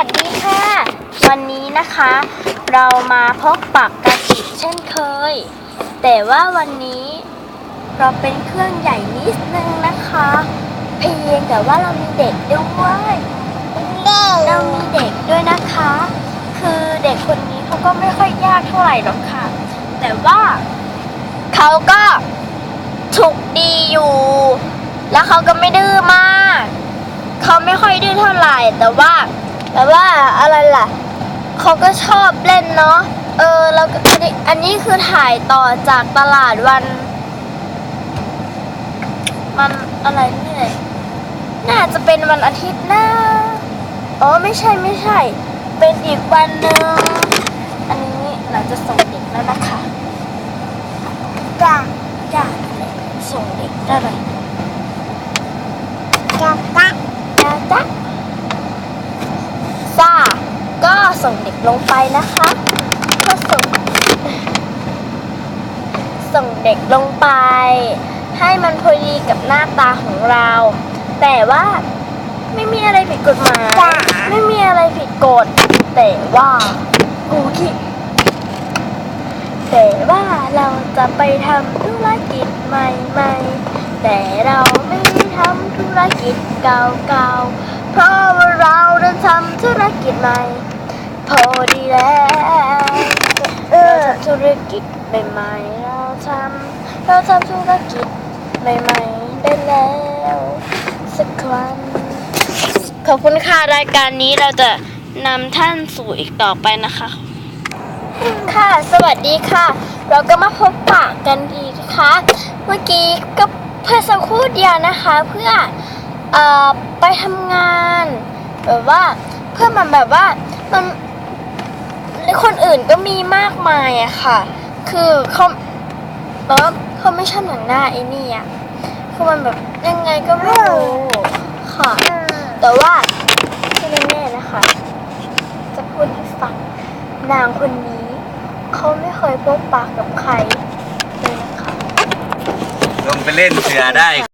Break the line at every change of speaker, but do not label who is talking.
วัสดีค่ะ วันนี้นะคะ เรามาพบปักกันอีกเช่นเคย แต่ว่าวันนี้เราเป็นเครื่องใหญ่นิดนึงนะคะเพียงแต่ว่าเรามีเด็กด้วยเรามีเด็กด้วยนะคะ คือเด็กคนนี้เขาก็ไม่ค่อยยากเท่าไหร่หรอกค่ะ แต่ว่าเขาก็ถูกดีอยู่ แล้วเขาก็ไม่ดื้อมาก เขาไม่ค่อยดื้อเท่าไหร่แต่ว่า แต่ว่าอะไรล่ะเขาก็ชอบเล่นเนาะเออแล้วอันนี้อันนี้คือถ่ายต่อจากตลาดวัน มันอะไรนี่เลยน่าจะเป็นวันอาทิตย์น้าอ๋อไม่ใช่ไม่ใช่ เป็นอีกวันหนึ่งอันนี้เราจะส่งเด็กแล้วนะคะจ้าจ้าส่งเด็กได้เลยจ้าจ้าจ้าจ้าซ่าก็ ส่งเด็กลงไปนะคะก็ส่ง ส่งเด็กลงไป ให้มันพอดีกับหน้าตาของเรา แต่ว่าไม่มีอะไรผิดกฎหมาย ไม่มีอะไรผิดกฎ แต่ว่ากูคิดแต่ว่าเราจะไปทำธุรกิจใหม่ๆ แต่เราไม่ทำธุรกิจเก่าๆ เพราะว่าเราได้ทำธุรกิจใหม่ พอดีแล้วเออธุรกิจใหม่ๆเราทำเราทำธุรกิจใหม่ๆได้แล้วสักครั้งขอบคุณค่ะรายการนี้เราจะนำท่านสู่อีกต่อไปนะคะ ค่ะ สวัสดีค่ะ เราก็มาพบปะกันอีกนะคะ เมื่อกี้ก็เพื่อสักครู่เดียวนะคะ เพื่ออไปทำงาน แบบว่าเพื่อมันแบบว่ามัน คนอื่นก็มีมากมายอะค่ะ คือเขาเออเขาไม่ชอบหนังหน้าไอ้นี่อะคือมันแบบยังไงก็ไม่รู้ค่ะ แต่ว่าที่แน่ๆนะคะ จะพูดให้ฟังนางคนนี้เขาไม่เคยพบปากกับใครเลยนะคะ
ลงไปเล่นเสือได้